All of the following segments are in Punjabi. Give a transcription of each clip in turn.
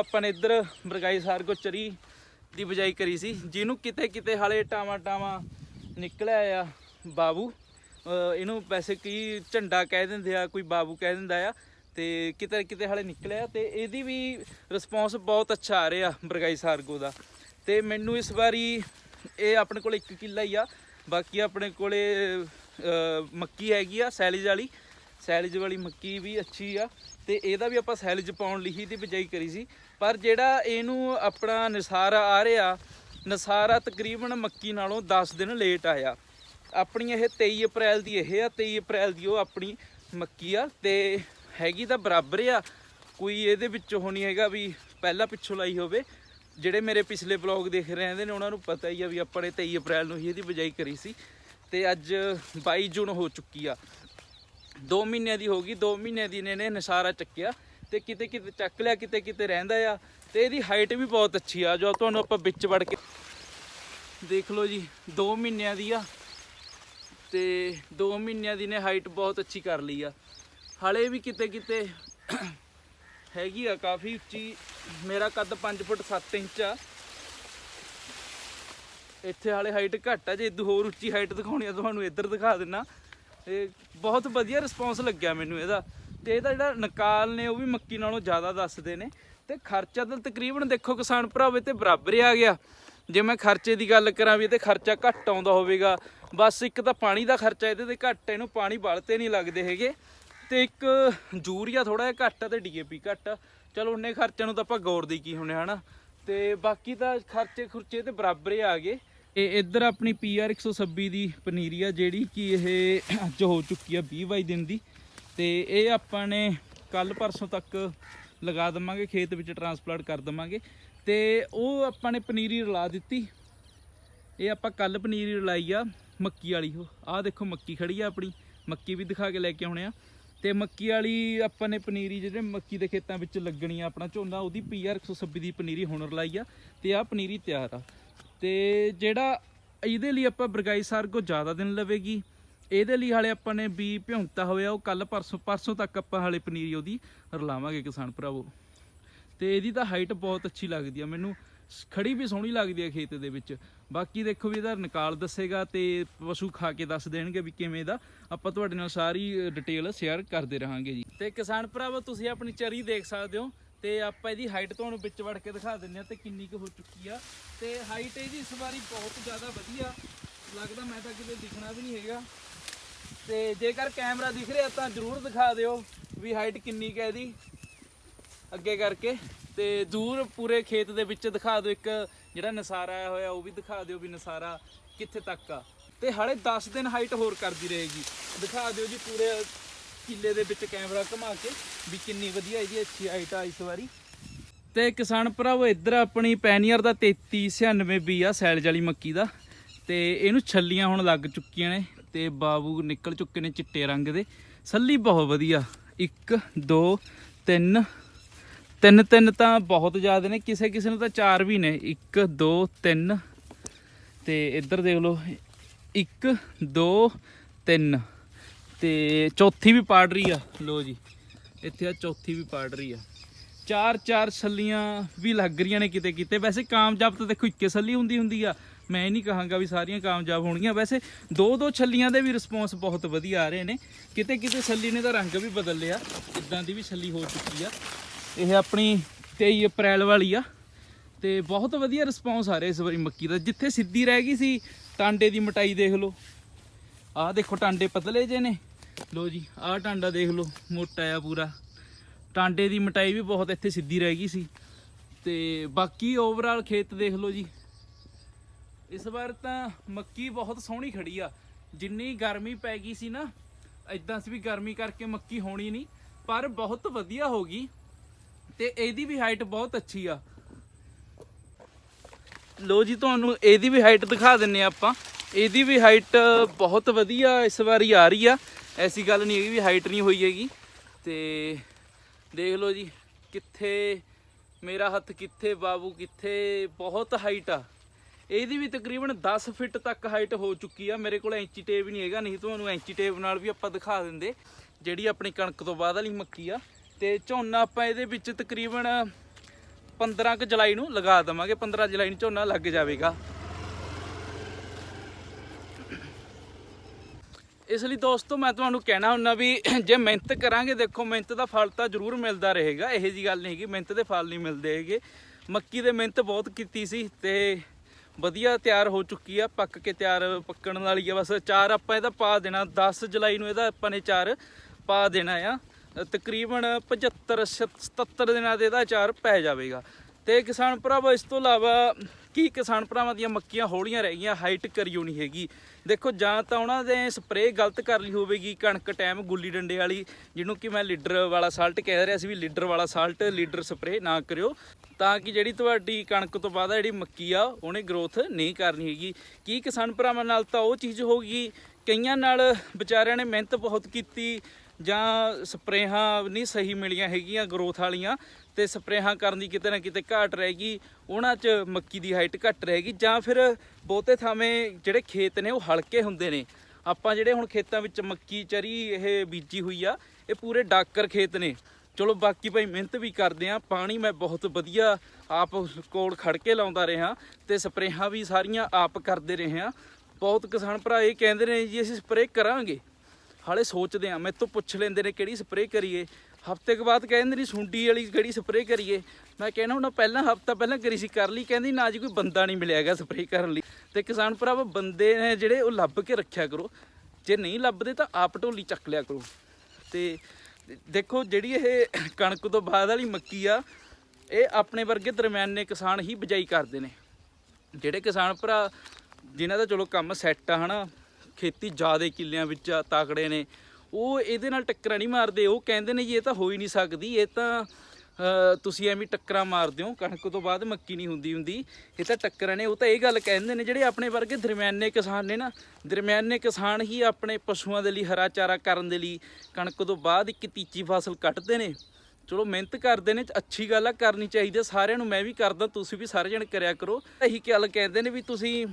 ਆਪਾਂ ਨੇ ਇੱਧਰ ਬਰਗਾਈ ਸਾਰਗੋ ਚਰੀ ਦੀ ਬਜਾਈ ਕਰੀ ਸੀ, ਜਿਹਨੂੰ ਕਿਤੇ ਕਿਤੇ ਹਾਲੇ ਟਾਵਾ ਟਾਵਾ ਨਿਕਲਿਆ ਆ ਬਾਬੂ। ਇਹਨੂੰ ਵੈਸੇ ਕੀ ਝੰਡਾ ਕਹਿ ਦਿੰਦੇ ਆ, ਕੋਈ ਬਾਬੂ ਕਹਿ ਦਿੰਦਾ ਆ, ਤੇ ਕਿਤੇ ਕਿਤੇ ਹਾਲੇ ਨਿਕਲਿਆ ਤੇ ਇਹਦੀ ਵੀ ਰਿਸਪੌਂਸ ਬਹੁਤ ਅੱਛਾ ਆ ਰਿਹਾ ਬਰਗਾਈ ਸਾਰਗੋ ਦਾ। ਤੇ ਮੈਨੂੰ ਇਸ ਵਾਰੀ ਇਹ ਆਪਣੇ ਕੋਲ 1 ਕਿੱਲਾ ਹੀ ਆ, ਬਾਕੀ ਆਪਣੇ ਕੋਲੇ ਮੱਕੀ ਹੈਗੀ ਆ ਸੈਲਿਜ ਵਾਲੀ ਸੈਲਜ ਵਾਲੀ ਮੱਕੀ ਵੀ ਅੱਛੀ ਆ ਤੇ ਇਹਦਾ ਵੀ ਆਪਾਂ ਸੈਲਜ ਪਾਉਣ ਲਈ ਹੀ ਦੀ ਬਿਜਾਈ ਕਰੀ ਸੀ। ਪਰ ਜਿਹੜਾ ਇਹਨੂੰ ਆਪਣਾ ਨਸਾਰਾ ਆ ਰਿਹਾ, ਨਸਾਰਾ ਤਕਰੀਬਨ ਮੱਕੀ ਨਾਲੋਂ 10 ਦਿਨ ਲੇਟ ਆਇਆ। ਆਪਣੀ ਇਹ 23 ਅਪ੍ਰੈਲ ਦੀ ਇਹ ਆ 23 ਅਪ੍ਰੈਲ ਦੀ ਉਹ ਆਪਣੀ ਮੱਕੀ ਆ ਤੇ ਹੈਗੀ ਤਾਂ ਬਰਾਬਰ ਆ। ਕੋਈ ਇਹਦੇ ਵਿੱਚ ਉਹ ਨਹੀਂ ਹੈਗਾ ਵੀ ਪਹਿਲਾਂ ਪਿੱਛੋਂ ਲਾਈ ਹੋਵੇ। ਜਿਹੜੇ ਮੇਰੇ ਪਿਛਲੇ ਬਲੌਗ ਦੇਖ ਰਹੇ ਨੇ, ਉਹਨਾਂ ਨੂੰ ਪਤਾ ਹੀ ਆ ਵੀ ਆਪਾਂ ਨੇ 23 ਅਪ੍ਰੈਲ ਨੂੰ ਹੀ ਇਹਦੀ ਬਿਜਾਈ ਕਰੀ ਸੀ। ਤੇ ਅੱਜ 22 ਜੂਨ ਹੋ ਚੁੱਕੀ ਆ। 2 ਮਹੀਨਿਆਂ ਦੀ ਹੋ ਗਈ 2 ਮਹੀਨਿਆਂ ਦੀ ਨੇ ਨੇ ਨਸਾਰਾ ਚੱਕਿਆ ਤੇ ਕਿਤੇ ਕਿਤੇ ਚੱਕ ਲਿਆ, ਕਿਤੇ ਕਿਤੇ ਰਹਿੰਦਾ ਆ ਤੇ ਇਹਦੀ ਹਾਈਟ ਵੀ ਬਹੁਤ ਅੱਛੀ ਆ। ਜੋ ਤੁਹਾਨੂੰ ਆਪਾਂ ਵਿੱਚ ਵੜ ਕੇ ਦੇਖ ਲਓ ਜੀ 2 ਮਹੀਨਿਆਂ ਦੀ ਆ ਤੇ 2 ਮਹੀਨਿਆਂ ਦੀ ਨੇ ਹਾਈਟ ਬਹੁਤ ਅੱਛੀ ਕਰ ਲਈ ਆ। ਹਲੇ ਵੀ ਕਿਤੇ ਕਿਤੇ ਹੈਗੀ ਆ ਕਾਫੀ ਉੱਚੀ, ਮੇਰਾ ਕੱਦ 5 ਫੁੱਟ 7 ਇੰਚ ਆ। ਇੱਥੇ ਹਾਲੇ ਹਾਈਟ ਘੱਟ ਆ, ਜੇ ਇਦੋਂ ਹੋਰ ਉੱਚੀ ਹਾਈਟ ਦਿਖਾਉਣੀ ਆ, ਤੁਹਾਨੂੰ ਇੱਧਰ ਦਿਖਾ ਦਿੰਨਾ। ਇਹ ਬਹੁਤ ਵਧੀਆ ਰਿਸਪੌਂਸ ਲੱਗਿਆ ਮੈਨੂੰ ਇਹਦਾ। ਤੇ ਇਹਦਾ ਜਿਹੜਾ ਨਕਾਲ ਨੇ, ਉਹ ਵੀ ਮੱਕੀ ਨਾਲੋਂ ਜ਼ਿਆਦਾ ਦੱਸਦੇ ਨੇ। ਤੇ ਖਰਚਾ ਤਾਂ ਤਕਰੀਬਨ ਦੇਖੋ ਕਿਸਾਨ ਭਰਾਵੇ ਤੇ ਬਰਾਬਰ ਹੀ ਆ ਗਿਆ। ਜੇ ਮੈਂ ਖਰਚੇ ਦੀ ਗੱਲ ਕਰਾਂ ਵੀ ਇਹਦੇ ਖਰਚਾ ਘੱਟ ਆਉਂਦਾ ਹੋਵੇਗਾ, ਬਸ ਇੱਕ ਤਾਂ ਪਾਣੀ ਦਾ ਖਰਚਾ ਇਹਦੇ ਤੇ ਘੱਟ ਇਹਨੂੰ ਪਾਣੀ ਬਲਤੇ ਨਹੀਂ ਲੱਗਦੇ ਹੈਗੇ। ਤੇ ਇੱਕ ਯੂਰੀਆ ਥੋੜਾ ਜਿਹਾ ਘੱਟ ਆ ਤੇ ਡੀਏਪੀ ਘੱਟ ਆ। ਚਲੋ ਉਹਨੇ ਖਰਚਿਆਂ ਨੂੰ ਤਾਂ ਆਪਾਂ ਗੌਰ ਦੀ ਕੀ ਹੁੰਨੇ ਹਨਾ? ਤੇ ਬਾਕੀ ਤਾਂ ਖਰਚੇ ਖੁਰਚੇ ਤੇ ਬਰਾਬਰ ਹੀ ਆ ਗਏ। ਇਹ ਇੱਧਰ ਆਪਣੀ ਪੀਆਰ 126 ਦੀ ਪਨੀਰੀ ਆ, ਜਿਹੜੀ ਕਿ ਇਹ ਅੱਜ ਹੋ ਚੁੱਕੀ ਆ 20 22 ਦਿਨ ਦੀ। ਤੇ ਇਹ ਆਪਾਂ ਨੇ ਕੱਲ ਪਰਸੋਂ ਤੱਕ ਲਗਾ ਦਵਾਂਗੇ, ਖੇਤ ਵਿੱਚ ਟਰਾਂਸਪਲਾਂਟ ਕਰ ਦਵਾਂਗੇ। ਤੇ ਉਹ ਆਪਾਂ ਨੇ ਪਨੀਰੀ ਰਲਾ ਦਿੱਤੀ। ਇਹ ਆਪਾਂ ਕੱਲ ਪਨੀਰੀ ਰਲਾਈ ਆ, ਮੱਕੀ ਵਾਲੀ। ਉਹ, ਆਹ ਦੇਖੋ ਮੱਕੀ ਖੜੀ ਆ ਆਪਣੀ। ਮੱਕੀ ਵੀ ਦਿਖਾ ਕੇ ਲੈ ਕੇ ਆਉਣੇ ਆ। ਤੇ ਮੱਕੀ ਵਾਲੀ ਆਪਾਂ ਨੇ ਪਨੀਰੀ ਜਿਹੜੇ ਮੱਕੀ ਦੇ ਖੇਤਾਂ ਵਿੱਚ ਲੱਗਣੀ ਆ ਆਪਣਾ ਝੋਨਾ, ਉਹਦੀ ਪੀਆਰ 126 ਦੀ ਪਨੀਰੀ ਹੁਣ ਰਲਾਈ ਆ। ਤੇ ਆਹ ਪਨੀਰੀ ਤਿਆਰ ਆ। ਤੇ ਜਿਹੜਾ ਇਹਦੇ ਲਈ ਆਪਾਂ ਬਰਗਾਈ ਸਾਰ ਕੋ ਜ਼ਿਆਦਾ ਦਿਨ ਲਵੇਗੀ, ਇਹਦੇ ਲਈ ਹਾਲੇ ਆਪਾਂ ਨੇ ਬੀ ਭਿਉਂਤਾ ਹੋਇਆ, ਉਹ ਕੱਲ ਪਰਸੋਂ ਪਰਸੋਂ ਤੱਕ ਆਪਾਂ ਹਾਲੇ ਪਨੀਰੀ ਉਹਦੀ ਰਲਾਵਾਂਗੇ ਕਿਸਾਨ ਭਰਾਵੋ। ਤੇ ਇਹਦੀ ਤਾਂ ਹਾਈਟ ਬਹੁਤ ਅੱਛੀ ਲੱਗਦੀ ਆ, ਮੈਨੂੰ ਸ- ਖੜੀ ਵੀ ਸੋਹਣੀ ਲੱਗਦੀ ਆ ਖੇਤ ਦੇ ਵਿੱਚ। ਬਾਕੀ ਦੇਖੋ ਵੀ ਇਹਦਾ ਨਿਕਾਲ ਦੱਸੇਗਾ ਤੇ ਪਸ਼ੂ ਖਾ ਕੇ ਦੱਸ ਦੇਣਗੇ ਵੀ ਕਿਵੇਂ ਦਾ। ਆਪਾਂ ਤੁਹਾਡੇ ਨਾਲ ਸਾਰੀ ਡਿਟੇਲ ਸ਼ੇਅਰ ਕਰਦੇ ਰਹਾਂਗੇ ਜੀ। ਤੇ ਕਿਸਾਨ ਭਰਾਵੋ, ਤੁਸੀਂ ਆਪਣੀ ਚਰੀ ਦੇਖ ਸਕਦੇ ਹੋ। ਤੇ ਆਪਾਂ ਇਹਦੀ ਹਾਈਟ ਤੁਹਾਨੂੰ ਵਿੱਚ ਵੜ ਕੇ ਦਿਖਾ ਦਿੰਦੇ ਆ ਤੇ ਕਿੰਨੀ ਕੁ ਹੋ ਚੁੱਕੀ ਆ। ਤੇ ਹਾਈਟ ਇਹਦੀ ਇਸ ਵਾਰੀ ਬਹੁਤ ਜ਼ਿਆਦਾ ਵਧੀਆ। ਲੱਗਦਾ ਮੈਂ ਤਾਂ ਕਿਤੇ ਦਿਖਣਾ ਵੀ ਨਹੀਂ ਹੈਗਾ। ਤੇ ਜੇਕਰ ਕੈਮਰਾ ਦਿਖ ਰਿਹਾ ਤਾਂ ਜਰੂਰ ਦਿਖਾ ਦਿਓ ਵੀ ਹਾਈਟ ਕਿੰਨੀ ਕੁ ਹੈ ਇਹਦੀ। ਅੱਗੇ ਕਰਕੇ। ਤੇ ਦੂਰ ਪੂਰੇ ਖੇਤ ਦੇ ਵਿੱਚ ਦਿਖਾ ਦਿਓ ਇੱਕ ਜਿਹੜਾ ਨਸਾਰਾ ਆਇਆ ਹੋਇਆ, ਉਹ ਵੀ ਦਿਖਾ ਦਿਓ ਵੀ ਨਸਾਰਾ ਕਿੱਥੇ ਤੱਕ ਆ। ਤੇ ਹਾਲੇ 10 ਦਿਨ ਹਾਈਟ ਹੋਰ ਕਰਦੀ ਰਹੇਗੀ। ਦਿਖਾ ਦਿਓ ਜੀ ਪੂਰੇ ਕਿੱਲੇ ਦੇ ਵਿੱਚ ਕੈਮਰਾ ਘੁਮਾ ਕੇ ਵੀ ਕਿੰਨੀ ਵਧੀਆ ਇਹਦੀ ਅੱਛੀ ਹਾਈਟ ਆ ਇਸ ਵਾਰੀ। ਤੇ ਕਿਸਾਨ ਭਰਾਵੋ, ਇੱਧਰ ਆਪਣੀ ਪੈਨੀਅਰ ਦਾ 3396 ਵੀ ਆ, ਸੈਲਜ ਵਾਲੀ ਮੱਕੀ ਦਾ। ਤੇ ਇਹਨੂੰ ਛੱਲੀਆਂ ਹੁਣ ਲੱਗ ਚੁੱਕੀਆਂ ਨੇ ਤੇ ਬਾਬੂ ਨਿਕਲ ਚੁੱਕੇ ਨੇ ਚਿੱਟੇ ਰੰਗ ਦੇ। ਸੱਲੀ ਬਹੁਤ ਵਧੀਆ। 1 2 3 ਤਿੰਨ ਤਿੰਨ ਤਾਂ ਬਹੁਤ ਜ਼ਿਆਦਾ ਨੇ। ਕਿਸੇ ਕਿਸੇ ਨੂੰ ਤਾਂ ਚਾਰ ਵੀ ਨੇ। 1 2 3 ਤੇ ਇੱਧਰ ਦੇਖ ਲਓ। 1 2 3 ਤੇ ਚੌਥੀ ਵੀ ਪਾੜ ਰਹੀ ਆ। ਲੋ ਜੀ, ਇੱਥੇ ਆ ਚੌਥੀ ਵੀ ਪਾੜ ਰਹੀ ਆ। ਚਾਰ ਚਾਰ ਛੱਲੀਆਂ ਵੀ ਲੱਗ ਰਹੀਆਂ ਨੇ ਕਿਤੇ ਕਿਤੇ। ਵੈਸੇ ਕਾਮਯਾਬ ਤਾਂ ਦੇਖੋ ਇੱਕੇ ਛੱਲੀ ਹੁੰਦੀ ਹੁੰਦੀ ਆ। ਮੈਂ ਇਹ ਨਹੀਂ ਕਹਾਂਗਾ ਵੀ ਸਾਰੀਆਂ ਕਾਮਯਾਬ ਹੋਣਗੀਆਂ। ਵੈਸੇ ਦੋ ਦੋ ਛੱਲੀਆਂ ਦੇ ਵੀ ਰਿਸਪੌਂਸ ਬਹੁਤ ਵਧੀਆ ਆ ਰਹੇ ਨੇ। ਕਿਤੇ ਕਿਤੇ ਛੱਲੀ ਨੇ ਤਾਂ ਰੰਗ ਵੀ ਬਦਲ ਲਿਆ ਇਦਾਂ ਦੀ ਵੀ ਛੱਲੀ ਹੋ ਚੁੱਕੀ ਆ। ਇਹ ਆਪਣੀ 23 ਅਪ੍ਰੈਲ ਵਾਲੀ ਆ। ਤੇ ਬਹੁਤ ਵਧੀਆ ਰਿਸਪੌਂਸ ਆ ਰਿਹਾ ਇਸ ਵਾਰੀ ਮੱਕੀ ਦਾ। ਜਿੱਥੇ ਸਿੱਧੀ ਰਹਿ ਗਈ ਸੀ, ਟਾਂਡੇ ਦੀ ਮਟਾਈ ਦੇਖ ਲਓ। ਆਹ ਦੇਖੋ, ਟਾਂਡੇ ਪਤਲੇ ਜੇ ਨੇ। ਲੋ ਜੀ, ਆਹ ਟਾਂਡਾ ਦੇਖ ਲਓ, ਮੋਟਾ ਆ ਪੂਰਾ। ਟਾਂਡੇ ਦੀ ਮਟਾਈ ਵੀ ਬਹੁਤ ਇੱਥੇ ਸਿੱਧੀ ਰਹਿ ਗਈ ਸੀ। ਤੇ ਬਾਕੀ ਓਵਰਆਲ ਖੇਤ ਦੇਖ ਲਓ ਜੀ। ਇਸ ਵਾਰ ਤਾਂ ਮੱਕੀ ਬਹੁਤ ਸੋਹਣੀ ਖੜੀ ਆ। ਜਿੰਨੀ ਗਰਮੀ ਪੈ ਗਈ ਸੀ ਨਾ ਇਦਾਂ ਸੀ ਵੀ ਗਰਮੀ ਕਰਕੇ ਮੱਕੀ ਹੋਣੀ ਨਹੀਂ, ਪਰ ਬਹੁਤ ਵਧੀਆ ਹੋ ਗਈ। ਤੇ ਇਹਦੀ ਵੀ ਹਾਈਟ ਬਹੁਤ ਅੱਛੀ ਆ। ਲੋ ਜੀ, ਤੁਹਾਨੂੰ ਇਹਦੀ ਵੀ ਹਾਈਟ ਦਿਖਾ ਦਿੰਨੇ ਆ ਆਪਾਂ। ਇਹਦੀ ਵੀ ਹਾਈਟ ਬਹੁਤ ਵਧੀਆ ਇਸ ਵਾਰੀ ਆ ਰਹੀ ਆ। ਐਸੀ ਗੱਲ ਨਹੀਂ ਹੈਗੀ ਵੀ ਹਾਈਟ ਨਹੀਂ ਹੋਈ ਹੈਗੀ। ਤੇ ਦੇਖ ਲਓ ਜੀ, ਕਿੱਥੇ ਮੇਰਾ ਹੱਥ, ਕਿੱਥੇ ਬਾਬੂ, ਕਿੱਥੇ ਬਹੁਤ ਹਾਈਟ ਆ। ਇਹਦੀ ਵੀ ਤਕਰੀਬਨ 10 ਫਿਟ ਤੱਕ ਹਾਈਟ ਹੋ ਚੁੱਕੀ ਆ। ਮੇਰੇ ਕੋਲ ਐਂਚੀ ਟੇਪ ਨਹੀਂ ਹੈਗਾ, ਨਹੀਂ ਤੁਹਾਨੂੰ ਐਂਚੀ ਟੇਪ ਨਾਲ ਵੀ ਆਪਾਂ ਦਿਖਾ ਦਿੰਦੇ। ਜਿਹੜੀ ਆਪਣੀ ਕਣਕ ਤੋਂ ਬਾਅਦ ਵਾਲੀ ਮੱਕੀ ਆ। ਤੇ ਝੋਨਾ ਆਪਾਂ ਇਹਦੇ ਵਿੱਚ ਤਕਰੀਬਨ 15 ਕੁ ਜੁਲਾਈ ਨੂੰ ਲਗਾ ਦਵਾਂਗੇ। 15 ਜੁਲਾਈ ਨੂੰ ਝੋਨਾ ਲੱਗ ਜਾਵੇਗਾ। ਇਸ ਲਈ ਦੋਸਤੋ, ਮੈਂ ਤੁਹਾਨੂੰ ਕਹਿਣਾ ਹੁੰਦਾ ਵੀ ਜੇ ਮਿਹਨਤ ਕਰਾਂਗੇ, ਦੇਖੋ ਮਿਹਨਤ ਦਾ ਫਲ ਤਾਂ ਜ਼ਰੂਰ ਮਿਲਦਾ ਰਹੇਗਾ। ਇਹੋ ਜੀ ਗੱਲ ਨਹੀਂ ਹੈਗੀ, ਮਿਹਨਤ ਦੇ ਫਲ ਨਹੀਂ ਮਿਲਦੇ ਹੈਗੇ। ਮੱਕੀ ਦੇ ਮਿਹਨਤ ਬਹੁਤ ਕੀਤੀ ਸੀ ਤੇ ਵਧੀਆ ਤਿਆਰ ਹੋ ਚੁੱਕੀ ਆ, ਪੱਕ ਕੇ ਤਿਆਰ ਪੱਕਣ ਵਾਲੀ ਆ। ਬਸ ਚਾਰ ਆਪਾਂ ਇਹਦਾ ਪਾ ਦੇਣਾ 10 ਜੁਲਾਈ ਨੂੰ ਇਹਦਾ ਆਪਾਂ ਨੇ ਚਾਰ ਪਾ ਦੇਣਾ ਆ। ਤਕਰੀਬਨ 75 77 ਦਿਨਾਂ ਦੇ ਇਹਦਾ ਚਾਰ ਪੈ ਜਾਵੇਗਾ। ਤੇ ਕਿਸਾਨ ਭਰਾਵੋ, ਇਸ ਤੋਂ ਇਲਾਵਾ ਕੀ ਕਿਸਾਨ ਭਰਾਵਾਂ ਦੀਆਂ ਮੱਕੀਆਂ ਹੌਲੀਆਂ ਰਹਿ ਗਈਆਂ, ਹਾਈਟ ਕਰਿਓ ਨਹੀਂ ਹੈਗੀ। ਦੇਖੋ, ਜਾਂ ਤਾਂ ਉਹਨਾਂ ਦੇ ਸਪਰੇਅ ਗਲਤ ਕਰ ਲਈ ਹੋਵੇਗੀ, ਕਣਕ ਟਾਈਮ ਗੁੱਲੀ ਡੰਡੇ ਵਾਲੀ, ਜਿਹਨੂੰ ਕਿ ਮੈਂ ਲੀਡਰ ਵਾਲਾ ਸਾਲਟ ਕਹਿ ਰਿਹਾ ਸੀ ਵੀ ਲੀਡਰ ਵਾਲਾ ਸਾਲਟ, ਲੀਡਰ ਸਪਰੇਅ ਨਾ ਕਰਿਓ। ਤਾਂ ਕਿ ਜਿਹੜੀ ਤੁਹਾਡੀ ਕਣਕ ਤੋਂ ਬਾਅਦ ਜਿਹੜੀ ਮੱਕੀ ਆ, ਉਹਨੇ ਗਰੋਥ ਨਹੀਂ ਕਰਨੀ ਹੈਗੀ। ਕੀ ਕਿਸਾਨ ਭਰਾਵਾਂ ਨਾਲ ਤਾਂ ਉਹ ਚੀਜ਼ ਹੋ ਗਈ? ਕਈਆਂ ਨਾਲ ਵਿਚਾਰਿਆਂ ਨੇ ਮਿਹਨਤ ਬਹੁਤ ਕੀਤੀ ਜਾਂ ਸਪਰੇਹਾਂ ਨਹੀਂ ਸਹੀ ਮਿਲੀਆਂ ਹੈਗੀਆਂ ਗਰੋਥ ਵਾਲੀਆਂ, ਤੇ ਸਪਰੇਹਾਂ ਕਰਨ ਦੀ ਕਿਤੇ ਨਾ ਕਿਤੇ ਘਾਟ ਰਹਿ ਗਈ, ਉਹਨਾਂ 'ਚ ਮੱਕੀ ਦੀ ਹਾਈਟ ਘੱਟ ਰਹਿ ਗਈ, ਜਾਂ ਫਿਰ ਬਹੁਤੇ ਥਾਵੇਂ ਜਿਹੜੇ ਖੇਤ ਨੇ ਉਹ ਹਲਕੇ ਹੁੰਦੇ ਨੇ। ਆਪਾਂ ਜਿਹੜੇ ਹੁਣ ਖੇਤਾਂ ਵਿੱਚ ਮੱਕੀ, ਚਰੀ ਇਹ ਬੀਜੀ ਹੋਈ ਆ, ਇਹ ਪੂਰੇ ਡਾਕਰ ਖੇਤ ਨੇ। ਚਲੋ ਬਾਕੀ ਭਾਈ ਮਿਹਨਤ ਵੀ ਕਰਦੇ ਆ, ਪਾਣੀ ਮੈਂ ਬਹੁਤ ਵਧੀਆ ਆਪ ਕੋਲ ਖੜ ਕੇ ਲਾਉਂਦਾ ਰਿਹਾ, ਤੇ ਸਪਰੇਹਾਂ ਵੀ ਸਾਰੀਆਂ ਆਪ ਕਰਦੇ ਰਹੇ ਆ। ਬਹੁਤ ਕਿਸਾਨ ਭਰਾ ਇਹ ਕਹਿੰਦੇ ਨੇ ਜੀ, ਅਸੀਂ ਸਪਰੇਅ ਕਰਾਂਗੇ। ਹਾਲੇ ਸੋਚਦੇ ਆ ਮੇਰੇ ਤੋਂ ਪੁੱਛ ਲੈਂਦੇ ਨੇ ਕਿਹੜੀ ਸਪਰੇਅ ਕਰੀਏ। ਹਫ਼ਤੇ ਕੁ ਬਾਅਦ ਕਹਿੰਦੇ ਨੇ ਸੁੰਡੀ ਵਾਲੀ ਕਿਹੜੀ ਸਪਰੇਅ ਕਰੀਏ। ਮੈਂ ਕਹਿਣਾ ਹੁਣ ਪਹਿਲਾਂ ਹਫਤਾ ਪਹਿਲਾਂ ਕਰੀ ਸੀ, ਕਰ ਲਈ। ਕਹਿੰਦੀ ਨਾ ਜੀ ਕੋਈ ਬੰਦਾ ਨਹੀਂ ਮਿਲਿਆ ਮਿਲਿਆਗਾ ਸਪਰੇਅ ਕਰਨ ਲਈ। ਤੇ ਕਿਸਾਨ ਭਰਾਵਾ, ਬੰਦੇ ਨੇ ਜਿਹੜੇ ਉਹ ਲੱਭ ਕੇ ਰੱਖਿਆ ਕਰੋ। ਜੇ ਨਹੀਂ ਲੱਭਦੇ ਤਾਂ ਆਪ ਢੋਲੀ ਚੱਕ ਲਿਆ ਕਰੋ। ਤੇ ਦੇਖੋ ਜਿਹੜੀ ਇਹ ਕਣਕ ਤੋਂ ਬਾਅਦ ਵਾਲੀ ਮੱਕੀ ਆ, ਇਹ ਆਪਣੇ ਵਰਗੇ ਦਰਮਿਆਨੇ ਕਿਸਾਨ ਹੀ ਬਿਜਾਈ ਕਰਦੇ ਨੇ। ਜਿਹੜੇ ਕਿਸਾਨ ਭਰਾ, ਜਿਨ੍ਹਾਂ ਦਾ ਚਲੋ ਕੰਮ ਸੈੱਟ ਆ ਹਨਾ ਖੇਤੀ ਜ਼ਿਆਦਾ ਕਿੱਲਿਆਂ ਵਿੱਚ ਤਾਕੜੇ ਨੇ। ਉਹ ਇਹਦੇ ਨਾਲ ਟੱਕਰਾਂ ਨਹੀਂ ਮਾਰਦੇ। ਉਹ ਕਹਿੰਦੇ ਨੇ ਜੀ, ਇਹ ਤਾਂ ਹੋ ਹੀ ਨਹੀਂ ਸਕਦੀ। ਇਹ ਤਾਂ ਤੁਸੀਂ ਐਵੇਂ ਟੱਕਰਾਂ ਮਾਰਦੇ ਹੋ। ਕਣਕ ਤੋਂ ਬਾਅਦ ਮੱਕੀ ਨਹੀਂ ਹੁੰਦੀ ਹੁੰਦੀ। ਇਹ ਤਾਂ ਟੱਕਰਾਂ ਨੇ। ਉਹ ਤਾਂ ਇਹ ਗੱਲ ਕਹਿੰਦੇ ਨੇ, ਜਿਹੜੇ ਆਪਣੇ ਵਰਗੇ ਦਰਮਿਆਨੇ ਕਿਸਾਨ ਨੇ ਨਾ, ਦਰਮਿਆਨੇ ਕਿਸਾਨ ਹੀ ਆਪਣੇ ਪਸ਼ੂਆਂ ਦੇ ਲਈ, ਹਰਾ ਚਾਰਾ ਕਰਨ ਦੇ ਲਈ ਕਣਕ ਤੋਂ ਬਾਅਦ ਇੱਕ ਤੀਜੀ ਫਸਲ ਕੱਟਦੇ ਨੇ। ਚਲੋ, ਮਿਹਨਤ ਕਰਦੇ ਨੇ, ਅੱਛੀ ਗੱਲ ਆ, ਕਰਨੀ ਚਾਹੀਦੀ ਹੈ ਸਾਰਿਆਂ ਨੂੰ ਮੈਂ ਵੀ ਕਰਦਾ, ਤੁਸੀਂ ਵੀ ਸਾਰੇ ਜਣ ਕਰਿਆ ਕਰੋ। ਇਹੀ ਗੱਲ ਕਹਿੰਦੇ ਨੇ ਵੀ ਤੁਸੀਂ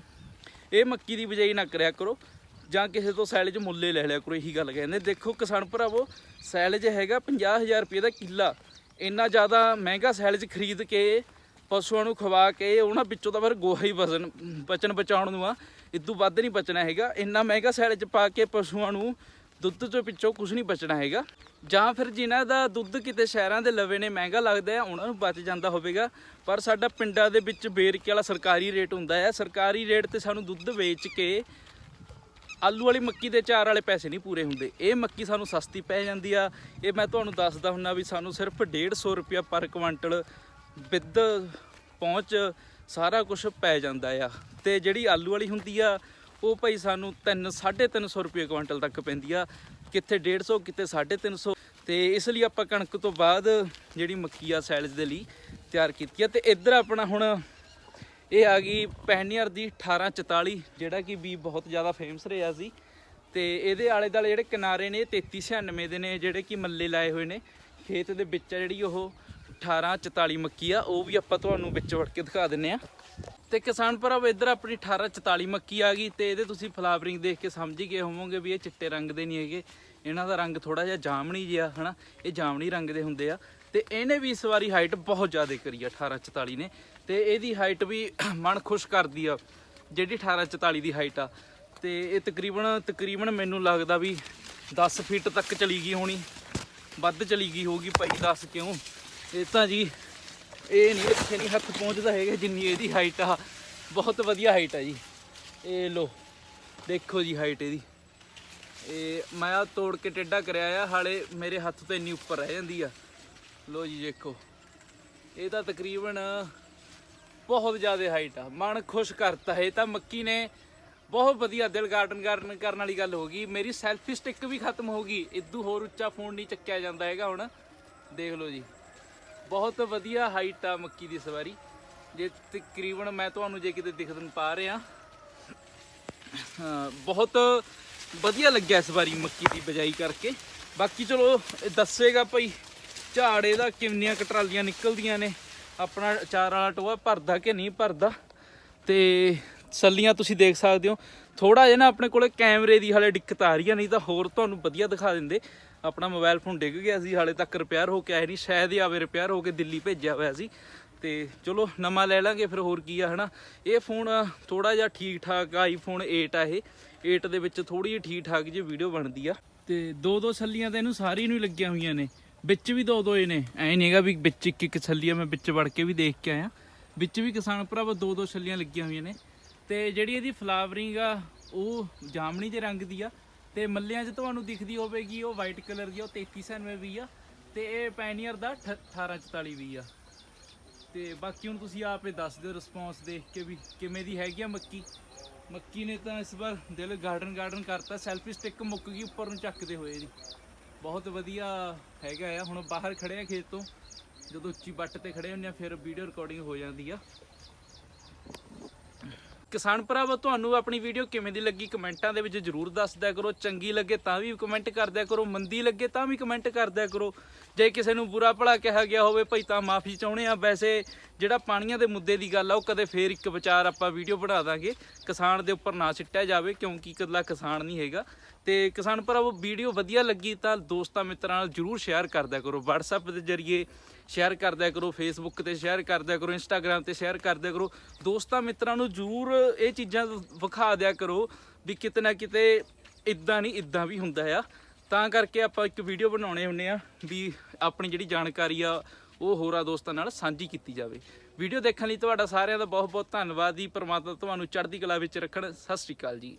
ਇਹ ਮੱਕੀ ਦੀ ਬਿਜਾਈ ਨਾ ਕਰਿਆ ਕਰੋ। ਜਾਂ ਕਿਸੇ ਤੋਂ ਸੈਲਜ ਮੁੱਲੇ ਲੈ ਲਿਆ ਕਰੋ, ਇਹੀ ਗੱਲ ਕਹਿੰਦੇ। ਦੇਖੋ ਕਿਸਾਨ ਭਰਾਵੋ ਸੈਲਜ ਹੈਗਾ 50000 ਰੁਪਏ ਦਾ ਕਿੱਲਾ। ਇੰਨਾ ਜ਼ਿਆਦਾ ਮਹਿੰਗਾ ਸੈਲਜ ਖਰੀਦ ਕੇ, ਪਸ਼ੂਆਂ ਨੂੰ ਖਵਾ ਕੇ ਉਹਨਾਂ ਵਿੱਚੋਂ ਤਾਂ ਫਿਰ ਗੋਹਾ ਹੀ ਵਜ਼ਨ ਬਚਣ ਬਚਾਉਣ ਨੂੰ ਆ। ਇਦੋਂ ਵੱਧ ਨਹੀਂ ਬਚਣਾ ਹੈਗਾ। ਇੰਨਾ ਮਹਿੰਗਾ ਸੈਲਜ ਪਾ ਕੇ ਪਸ਼ੂਆਂ ਨੂੰ ਦੁੱਧ ਤੋਂ ਪਿੱਛੋਂ ਕੁਝ ਨਹੀਂ ਬਚਣਾ ਹੈਗਾ। ਜਾਂ ਫਿਰ ਜਿਨ੍ਹਾਂ ਦਾ ਦੁੱਧ ਕਿਤੇ ਸ਼ਹਿਰਾਂ ਦੇ ਲਵੇ ਨੇ, ਮਹਿੰਗਾ ਲੱਗਦਾ ਆ ਉਹਨਾਂ ਨੂੰ ਬਚ ਜਾਂਦਾ ਹੋਵੇਗਾ। ਪਰ ਸਾਡਾ ਪਿੰਡਾਂ ਦੇ ਵਿੱਚ ਬੇਰਕੇ ਵਾਲਾ ਸਰਕਾਰੀ ਰੇਟ ਹੁੰਦਾ ਹੈ। ਸਰਕਾਰੀ ਰੇਟ ਤੇ ਸਾਨੂੰ ਦੁੱਧ ਵੇਚ ਕੇ ਆਲੂ ਵਾਲੀ ਮੱਕੀ ਦੇ ਚਾਰ ਵਾਲੇ ਪੈਸੇ ਨਹੀਂ ਪੂਰੇ ਹੁੰਦੇ। ਇਹ ਮੱਕੀ ਸਾਨੂੰ ਸਸਤੀ ਪੈ ਜਾਂਦੀ ਆ। ਇਹ ਮੈਂ ਤੁਹਾਨੂੰ ਦੱਸਦਾ ਹੁੰਨਾ ਵੀ ਸਾਨੂੰ ਸਿਰਫ 150 ਰੁਪਿਆ ਪਰ ਕੁਆਂਟਲ ਵਿਦ ਪਹੁੰਚ ਸਾਰਾ ਕੁਝ ਪੈ ਜਾਂਦਾ ਆ। ਤੇ ਜਿਹੜੀ ਆਲੂ ਵਾਲੀ ਹੁੰਦੀ ਆ, ਉਹ ਭਾਈ ਸਾਨੂੰ 3 350 ਰੁਪਏ ਕੁਆਂਟਲ ਤੱਕ ਪੈਂਦੀ ਆ। ਕਿੱਥੇ 150 ਕਿਤੇ 350 ਤੇ ਇਸ ਲਈ ਆਪਾਂ ਕਣਕ ਤੋਂ ਬਾਅਦ ਜਿਹੜੀ ਮੱਕੀ ਆ ਸੈਲਜ ਦੇ ਲਈ ਤਿਆਰ ਕੀਤੀ ਆ। ਤੇ ਇੱਧਰ ਆਪਣਾ ਹੁਣ ਇਹ ਆ ਗਈ ਪੈਨੀਅਰ ਦੀ 1844 ਜਿਹੜਾ ਕਿ ਵੀ ਬਹੁਤ ਜ਼ਿਆਦਾ ਫੇਮਸ ਰਿਹਾ ਸੀ। ਤੇ ਇਹਦੇ ਆਲੇ ਦੁਆਲੇ ਜਿਹੜੇ ਕਿਨਾਰੇ ਨੇ ਇਹ 3396 ਦੇ ਨੇ, ਜਿਹੜੇ ਕਿ ਮੱਲੇ ਲਾਏ ਹੋਏ ਨੇ। ਖੇਤ ਦੇ ਵਿੱਚ ਆ ਜਿਹੜੀ ਉਹ 1844 ਮੱਕੀ ਆ, ਉਹ ਵੀ ਆਪਾਂ ਤੁਹਾਨੂੰ ਵਿੱਚ ਵੜ ਕੇ ਦਿਖਾ ਦਿੰਨੇ ਆ। ਤੇ ਕਿਸਾਨ ਭਰਾਵੋ, ਇੱਧਰ ਆਪਣੀ 1844 ਮੱਕੀ ਆ ਗਈ ਤੇ ਇਹਦੇ ਤੁਸੀਂ ਫਲਾਵਰਿੰਗ ਦੇਖ ਕੇ ਸਮਝ ਹੀ ਗਏ ਹੋਵੋਗੇ ਵੀ ਇਹ ਚਿੱਟੇ ਰੰਗ ਦੇ ਨਹੀਂ ਹੈਗੇ। ਇਹਨਾਂ ਦਾ ਰੰਗ ਥੋੜਾ ਜਿਹਾ ਜਾਮਣੀ ਜਿਹਾ, ਹਨਾ? ਇਹ ਜਾਮਣੀ ਰੰਗ ਦੇ ਹੁੰਦੇ ਆ। ਤੇ ਇਹਨੇ ਵੀ ਇਸ ਵਾਰੀ ਹਾਈਟ ਬਹੁਤ ਜ਼ਿਆਦਾ ਕਰੀ ਆ 1844 ਨੇ। ਤੇ ਇਹਦੀ ਹਾਈਟ ਵੀ ਮਨ ਖੁਸ਼ ਕਰਦੀ ਆ, ਜਿਹੜੀ 1844 ਦੀ ਹਾਈਟ ਆ। ਤੇ ਇਹ ਤਕਰੀਬਨ ਤਕਰੀਬਨ ਮੈਨੂੰ ਲੱਗਦਾ ਵੀ 10 ਫੀਟ ਤੱਕ ਚਲੀ ਗਈ ਹੋਣੀ। ਵੱਧ ਚਲੀ ਗਈ ਹੋਊਗੀ ਭਾਈ, ਦੱਸ ਕਿਉਂ? ਇਹ ਤਾਂ ਜੀ, ਇਹ ਨਹੀਂ, ਇੱਥੇ ਨਹੀਂ ਹੱਥ ਪਹੁੰਚਦਾ ਹੈਗਾ ਜਿੰਨੀ ਇਹਦੀ ਹਾਈਟ ਆ। ਬਹੁਤ ਵਧੀਆ ਹਾਈਟ ਆ ਜੀ। ਇਹ ਲੋ ਦੇਖੋ ਜੀ ਹਾਈਟ ਇਹਦੀ। ਇਹ ਮੈਂ ਆ ਤੋੜ ਕੇ ਟੇਡਾ ਕਰਿਆ ਆ, ਹਾਲੇ ਮੇਰੇ ਹੱਥ ਤੋਂ ਇੰਨੀ ਉੱਪਰ ਰਹਿ ਜਾਂਦੀ ਆ। ਲੋ ਜੀ ਦੇਖੋ, ਇਹ ਤਾਂ ਤਕਰੀਬਨ ਬਹੁਤ ਜ਼ਿਆਦਾ ਹਾਈਟ ਆ। ਮਨ ਖੁਸ਼ ਕਰਤਾ, ਇਹ ਤਾਂ ਮੱਕੀ ਨੇ ਬਹੁਤ ਵਧੀਆ ਦਿਲ ਗਾਰਡਨ ਗਾਰਡਨ ਕਰਨ ਵਾਲੀ ਗੱਲ ਹੋ ਗਈ। ਮੇਰੀ ਸੈਲਫੀ ਸਟਿੱਕ ਵੀ ਖਤਮ ਹੋ ਗਈ, ਇਦੋਂ ਹੋਰ ਉੱਚਾ ਫੋਨ ਨਹੀਂ ਚੱਕਿਆ ਜਾਂਦਾ ਹੈਗਾ ਹੁਣ। ਦੇਖ ਲਓ ਜੀ, ਬਹੁਤ ਵਧੀਆ ਹਾਈਟ ਆ ਮੱਕੀ ਦੀ ਸਵਾਰੀ। ਜੇ ਤਕਰੀਬਨ ਮੈਂ ਤੁਹਾਨੂੰ ਜੇ ਕਿਤੇ ਦਿਖਦਨ ਪਾ ਰਿਹਾ ਬਹੁਤ ਵਧੀਆ ਲੱਗਿਆ ਇਸ ਵਾਰੀ ਮੱਕੀ ਦੀ ਬਜਾਈ ਕਰਕੇ। ਬਾਕੀ ਚਲੋ ਦੱਸੇਗਾ ਭਾਈ ਝਾੜ ਇਹਦਾ ਕਿੰਨੀਆਂ ਕਟਰਾਲੀਆਂ ਨਿਕਲਦੀਆਂ ਨੇ। ਆਪਣਾ ਚਾਰ ਵਾਲਾ ਟੋਆ ਭਰਦਾ ਕਿ ਨਹੀਂ ਭਰਦਾ। ਤੇ ਸੱਲੀਆਂ ਤੁਸੀਂ ਦੇਖ ਸਕਦੇ ਹੋ। ਥੋੜਾ ਜਿਹਾ ਨਾ ਆਪਣੇ ਕੋਲੇ ਕੈਮਰੇ ਦੀ ਹਾਲੇ ਦਿੱਕਤ ਆ ਰਹੀ ਆ, ਨਹੀਂ ਤਾਂ ਹੋਰ ਤੁਹਾਨੂੰ ਵਧੀਆ ਦਿਖਾ ਦਿੰਦੇ। ਆਪਣਾ ਮੋਬਾਈਲ ਫੋਨ ਡਿੱਗ ਗਿਆ ਸੀ, ਹਾਲੇ ਤੱਕ ਰਿਪੇਅਰ ਹੋ ਕੇ ਆਇਆ ਨਹੀਂ। ਸ਼ਾਇਦ ਹੀ ਆਵੇ ਰਿਪੇਅਰ ਹੋ ਕੇ ਦਿੱਲੀ ਭੇਜਿਆ ਹੋਇਆ ਸੀ। ਤੇ ਚਲੋ, ਨਵਾਂ ਲੈ ਲਾਂਗੇ ਫਿਰ ਹੋਰ ਕੀ ਆ, ਹਨਾ। ਇਹ ਫੋਨ ਥੋੜਾ ਜਿਹਾ ਠੀਕ ਠਾਕ ਆਈਫੋਨ 8 ਆ ਇਹ। 8 ਦੇ ਵਿੱਚ ਥੋੜੀ ਜਿਹੀ ਠੀਕ ਠਾਕ ਜਿਹੀ ਵੀਡੀਓ ਬਣਦੀ ਆ। ਤੇ ਦੋ ਦੋ ਛੱਲੀਆਂ ਤਾਂ ਇਹਨੂੰ ਸਾਰੀ ਨੂੰ ਹੀ ਲੱਗੀਆਂ ਹੋਈਆਂ ਨੇ। ਵਿੱਚ ਵੀ ਦੋ ਦੋ ਇਹ ਨੇ। ਐ ਨਹੀਂਗਾ ਵੀ ਵਿੱਚ ਇੱਕ ਇੱਕ ਛੱਲੀ ਆ ਮੈਂ ਵਿੱਚ ਵੜ ਕੇ ਵੀ ਦੇਖ ਕੇ ਆਇਆ। ਵਿੱਚ ਵੀ ਕਿਸਾਨ ਭਰਾਵਾ ਦੋ ਦੋ ਛੱਲੀਆਂ ਲੱਗੀਆਂ ਹੋਈਆਂ ਨੇ। ਤੇ ਜਿਹੜੀ ਇਹਦੀ ਫਲਾਵਰਿੰਗ ਆ ਉਹ ਜਾਮਣੀ ਦੇ ਰੰਗ ਦੀ ਆ। ਤੇ ਮੱਲਿਆਂ 'ਚ ਤੁਹਾਨੂੰ ਦਿਖਦੀ ਹੋਵੇਗੀ ਉਹ ਵਾਈਟ ਕਲਰ ਦੀ ਆ, ਉਹ 3399 ਵੀ ਆ। ਤੇ ਇਹ ਪੈਨੀਅਰ ਦਾ 1844 ਵੀ ਆ। ਤੇ ਬਾਕੀ ਹੁਣ ਤੁਸੀਂ ਆਪੇ ਦੱਸ ਦਿਓ ਰਿਸਪੌਂਸ ਦੇਖ ਕੇ ਵੀ ਕਿਵੇਂ ਦੀ ਹੈਗੀ ਆ ਮੱਕੀ। ਮੱਕੀ ਨੇ ਤਾਂ ਇਸ ਵਾਰ ਦਿਲ ਗਾਰਡਨ ਗਾਰਡਨ ਕਰਤਾ ਸੈਲਫੀ ਸਟਿੱਕ ਮੁੱਕ ਗਈ ਉੱਪਰ ਨੂੰ ਚੱਕਦੇ ਹੋਏ ਜੀ। ਬਹੁਤ ਵਧੀਆ ਹੈਗਾ ਆ, ਹੁਣ ਬਾਹਰ ਖੜੇ ਆ ਖੇਤ ਤੋਂ, ਜਦੋਂ ਉੱਚੀ ਬੱਟ ਤੇ ਖੜੇ ਹੁੰਦੇ ਆ, ਫਿਰ ਵੀਡੀਓ ਰਿਕਾਰਡਿੰਗ ਹੋ ਜਾਂਦੀ ਆ। ਕਿਸਾਨ ਭਰਾਵੋ, ਤੁਹਾਨੂੰ ਆਪਣੀ ਵੀਡੀਓ ਕਿਵੇਂ ਦੀ ਲੱਗੀ? ਕਮੈਂਟਾਂ ਦੇ ਵਿੱਚ ਜਰੂਰ ਦੱਸਦਿਆ ਕਰੋ। ਚੰਗੀ ਲੱਗੇ ਤਾਂ ਵੀ ਕਮੈਂਟ ਕਰਦਿਆ ਕਰੋ। ਮੰਦੀ ਲੱਗੇ ਤਾਂ ਵੀ ਕਮੈਂਟ ਕਰਦਿਆ ਕਰੋ। ਜੇ ਕਿਸੇ ਨੂੰ ਬੁਰਾ ਭਲਾ ਕਿਹਾ ਗਿਆ ਹੋਵੇ, ਭਾਈ ਤਾਂ ਮਾਫੀ ਚਾਹੁੰਦੇ ਆ ਵੈਸੇ ਜਿਹੜਾ ਪਾਣੀਆਂ ਦੇ ਮੁੱਦੇ ਦੀ ਗੱਲ ਆ, ਉਹ ਕਦੇ ਫੇਰ ਇੱਕ ਵਿਚਾਰ ਆਪਾਂ ਵੀਡੀਓ ਬਣਾ ਦਾਂਗੇ। ਕਿਸਾਨ ਦੇ ਉੱਪਰ ਨਾ ਸਿੱਟਿਆ ਜਾਵੇ, ਕਿਉਂਕਿ ਇਕੱਲਾ ਕਿਸਾਨ ਨਹੀਂ ਹੈਗਾ। ਤੇ ਕਿਸਾਨ ਭਰਾਵੋ ਵੀਡੀਓ ਵਧੀਆ ਲੱਗੀ ਤਾਂ ਦੋਸਤਾਂ ਮਿੱਤਰਾਂ ਨਾਲ ਜਰੂਰ ਸ਼ੇਅਰ ਕਰ ਕਰੋ। WhatsApp ਦੇ ਜ਼ਰੀਏ ਸ਼ੇਅਰ ਕਰਦਿਆ ਕਰੋ ਫੇਸਬੁੱਕ ਤੇ ਸ਼ੇਅਰ ਕਰਦਿਆ ਕਰੋ ਇੰਸਟਾਗ੍ਰam ਤੇ ਸ਼ੇਅਰ ਕਰਦਿਆ ਕਰੋ। ਦੋਸਤਾਂ ਮਿੱਤਰਾਂ ਨੂੰ ਜਰੂਰ ਇਹ ਚੀਜ਼ਾਂ ਵਿਖਾ ਦਿਆ ਕਰੋ ਵੀ ਕਿਤੇ ਨਾ ਕਿਤੇ ਇਦਾਂ ਨਹੀਂ ਇਦਾਂ ਵੀ ਹੁੰਦਾ ਆ। ਤਾਂ ਕਰਕੇ ਆਪਾਂ ਇੱਕ ਵੀਡੀਓ ਬਣਾਉਣੇ ਹੁੰਨੇ ਆ ਵੀ ਆਪਣੀ ਜਿਹੜੀ ਜਾਣਕਾਰੀ ਆ, ਉਹ ਹੋਰਾਂ ਦੋਸਤਾਂ ਨਾਲ ਸਾਂਝੀ ਕੀਤੀ ਜਾਵੇ। ਵੀਡੀਓ ਦੇਖਣ ਲਈ ਤੁਹਾਡਾ ਸਾਰਿਆਂ ਦਾ ਬਹੁਤ ਬਹੁਤ ਧੰਨਵਾਦ ਜੀ। ਪਰਮਾਤਮਾ ਤੁਹਾਨੂੰ ਚੜ੍ਹਦੀ ਕਲਾ ਵਿੱਚ ਰੱਖਣ। ਸਤਿ ਸ਼੍ਰੀ ਅਕਾਲ ਜੀ।